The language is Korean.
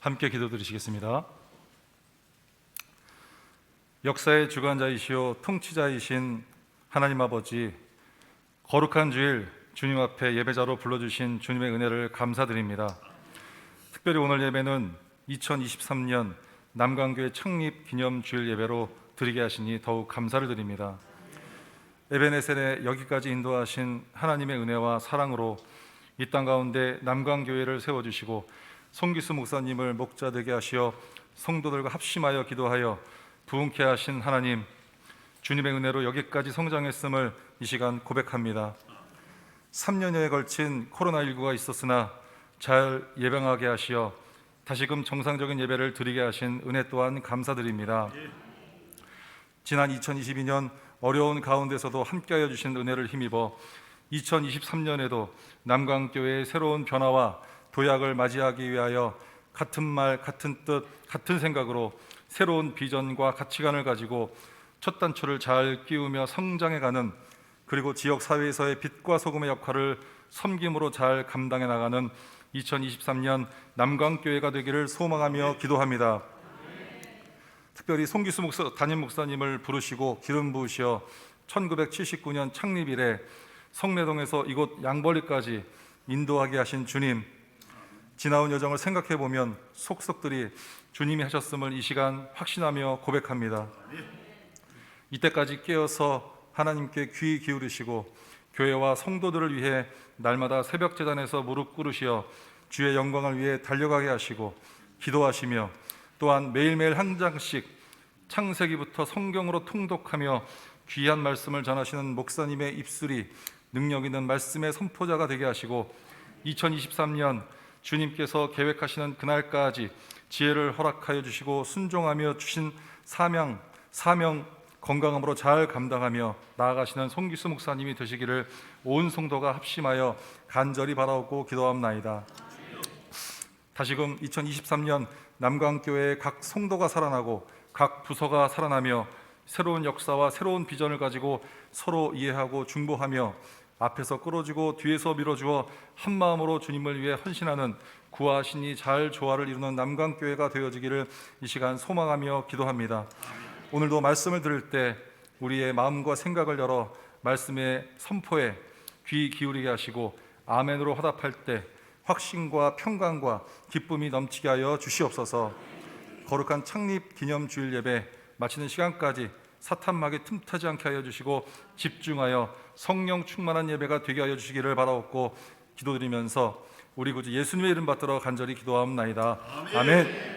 함께 기도드리시겠습니다. 역사의 주관자이시오 통치자이신 하나님 아버지 거룩한 주일 주님 앞에 예배자로 불러주신 주님의 은혜를 감사드립니다. 특별히 오늘 예배는 2023년 남강교회 창립 기념 주일 예배로 드리게 하시니 더욱 감사를 드립니다. 에베네셀에 여기까지 인도하신 하나님의 은혜와 사랑으로 이 땅 가운데 남강교회를 세워주시고 송기수 목사님을 목자 되게 하시어 성도들과 합심하여 기도하여 부흥케 하신 하나님 주님의 은혜로 여기까지 성장했음을 이 시간 고백합니다. 3년여에 걸친 코로나19가 있었으나 잘 예방하게 하시어 다시금 정상적인 예배를 드리게 하신 은혜 또한 감사드립니다. 지난 2022년 어려운 가운데서도 함께하여 주신 은혜를 힘입어 2023년에도 남강교회의 새로운 변화와 도약을 맞이하기 위하여 같은 말, 같은 뜻, 같은 생각으로 새로운 비전과 가치관을 가지고 첫 단추를 잘 끼우며 성장해가는 그리고 지역 사회에서의 빛과 소금의 역할을 섬김으로 잘 감당해 나가는 2023년 남강교회가 되기를 소망하며 기도합니다. 특별히 송기수 목사, 담임 목사님을 부르시고 기름 부으시어 1979년 창립 이래 성내동에서 이곳 양벌리까지 인도하게 하신 주님 지나온 여정을 생각해 보면 속속들이 주님이 하셨음을 이 시간 확신하며 고백합니다. 이때까지 깨어서 하나님께 귀 기울이시고 교회와 성도들을 위해 날마다 새벽 재단에서 무릎 꿇으시어 주의 영광을 위해 달려가게 하시고 기도하시며 또한 매일매일 한 장씩 창세기부터 성경으로 통독하며 귀한 말씀을 전하시는 목사님의 입술이 능력 있는 말씀의 선포자가 되게 하시고 2023년 주님께서 계획하시는 그날까지 지혜를 허락하여 주시고 순종하며 주신 사명 사명 건강함으로 잘 감당하며 나아가시는 송기수 목사님이 되시기를 온 성도가 합심하여 간절히 바라옵고 기도합나이다. 다시금 2023년 남강교회의 각 성도가 살아나고 각 부서가 살아나며 새로운 역사와 새로운 비전을 가지고 서로 이해하고 중보하며 앞에서 끌어주고 뒤에서 밀어주어 한 마음으로 주님을 위해 헌신하는 구하시니 잘 조화를 이루는 남강교회가 되어지기를 이 시간 소망하며 기도합니다. 오늘도 말씀을 들을 때 우리의 마음과 생각을 열어 말씀의 선포에 귀 기울이게 하시고 아멘으로 화답할 때 확신과 평강과 기쁨이 넘치게 하여 주시옵소서. 거룩한 창립 기념 주일 예배 마치는 시간까지 사탄막이 틈타지 않게 하여 주시고 집중하여 성령 충만한 예배가 되게 하여 주시기를 바라옵고 기도드리면서 우리 구주 예수님의 이름 받들어 간절히 기도하옵나이다. 아멘.